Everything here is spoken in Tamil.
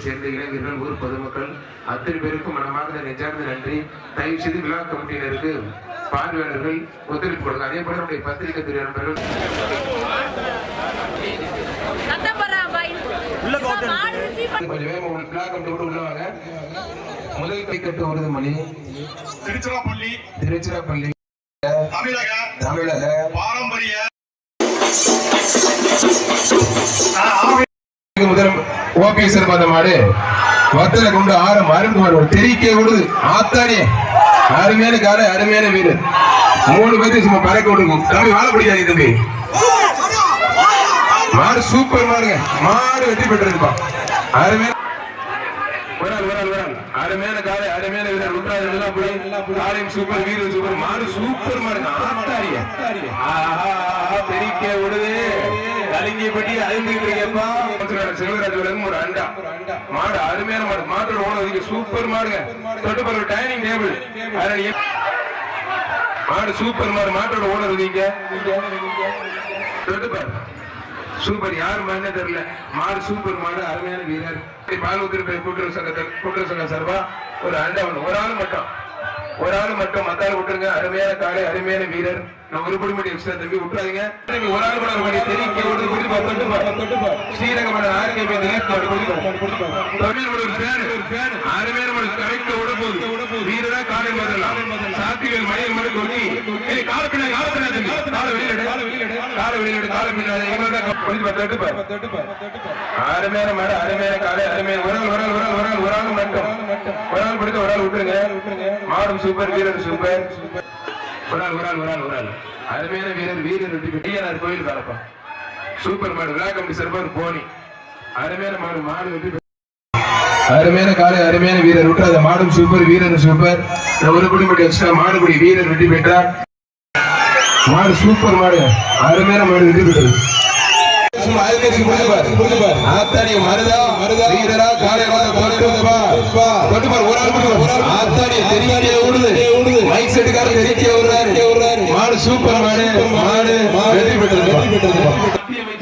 கிராமத்தைச் சேர்ந்த இளைஞர்கள் ஊர் பொதுமக்கள் அத்தனை பேருக்கும் மனமார்ந்த நெஞ்சார்ந்த நன்றி. தயவு செய்து விழா கமிட்டியினருக்கு பார்வையாளர்கள் ஒத்துழைப்பு கொடுங்க. அதே போல நம்முடைய பத்திரிகை துறை நண்பர்கள். கொஞ்சம் வேகமா விழா கமிட்டி கூட உள்ள வாங்க. முதல் கை கட்டு உறுதிமொழி. திருச்சிராப்பள்ளி திருச்சிராப்பள்ளி. தமிழக தமிழக. பாரம்பரிய ஓபிஎஸ் பார்த்த மாடு. வத்தல கொண்டு ஆரம் அருந்து மாடு தெரிக்கே விடுது ஆத்தானே. அருமையான காலை அருமையான வீடு. மூணு பேர்த்தையும் சும்மா பறக்க விடுங்க தம்பி வாழ பிடிக்காது தம்பி. மாடு சூப்பர் மாடுங்க. மாடு வெற்றி பெற்றிருப்பா அருமையான அருமையான காலை அருமையான வீரர் உட்ராஜ் எல்லாம் போய் காலையும் சூப்பர் வீரர் சூப்பர். மாடு சூப்பர் மாடுங்க. ஆத்தாடிய ஆஹா தெரிக்க விடுது கலிங்கிப்பட்டி அழுந்துட்டு இருக்கேப்பா சிவராஜ் விலங்கும் ஒரு அண்டா. மாடு அருமையான மாடு. மாட்டோட ஓனர் சூப்பர் மாடுங்க. தொட்டு பாரு டைனிங் டேபிள் மாடு சூப்பர் மாடு. மாட்டோட ஓனர் நீங்க தொட்டு பாரு சூப்பர். யார் மாடுனே தெரியல. மாடு சூப்பர் மாடு அருமையான வீரர். பால் ஊத்திருப்பை கூட்டுறவு சங்கத்தில் கூட்டுறவு சங்கம் சார்பா ஒரு அண்டை ஒண்ணு. ஒரு ஆள் மட்டும். ஒரு ஆள் மட்டும் மத்தாள் விட்டுருங்க. அருமையான காலை அருமையான வீரர். நான் ஒரு குடும்பம் எக்ஸ்ட்ரா தம்பி விட்டுறாதீங்க. ஒரு ஆள் கூட தெரிவிக்க ஒரு தமிழ் ஒரு ஃபேன் அருமையான ஒரு கரைக்க விட போகுது. வீரரா காலை முதலாம். சாத்திகள் மணியல் மணி கொட்டி. கால பின்னாடி கால பின்னாடி கால வெளியில கால வெளியில கால வெளியிட கால பின்னாடி அருமையான மாடு அருமையான காலை அருமையான ஒரு ஆள் ஒரு ஆள் ஒரு ஆள் ஒரு ஆள் ஒரு ஆள் மட்டும் ஒரு ஆள் பிடிக்க ஒரு ஆள் விட்டுருங்க. மாடும் சூப்பர் வீரர் சூப்பர் ஒரு ஆள் ஒரு ஆள் ஒரு ஆள் ஒரு ஆள் அருமையான வீரர் வீரர் டிஎன்ஆர் கோயில் கலப்பா. சூப்பர் மாடு விழா ஒரு போனி. அருமையான மாடு மாடு பெற்று. அருமையான காலை அருமையான வீரர். விட்டுறாத மாடும் சூப்பர் வீரர் சூப்பர் ஒரு குடி மட்டும் எக்ஸ்ட்ரா மாடுபடி வீரர் வெற்றி பெற்றார். மாடு சூப்பர் மாடு. அருமையான மாடு வெற்றி பெற்றது. ஆத்தாடி மருதா, வீரரா, காளை வாங்க, கொண்டு வந்து பார். கொண்டு பார், ஒரு ஆள் மட்டும் பார். ஆத்தாடி தெரியாதே செட்டுக்காரர் தெரிக்க விடுறாரு. மாடு சூப்பர் மாடு மாடு வெற்றி பெற்றது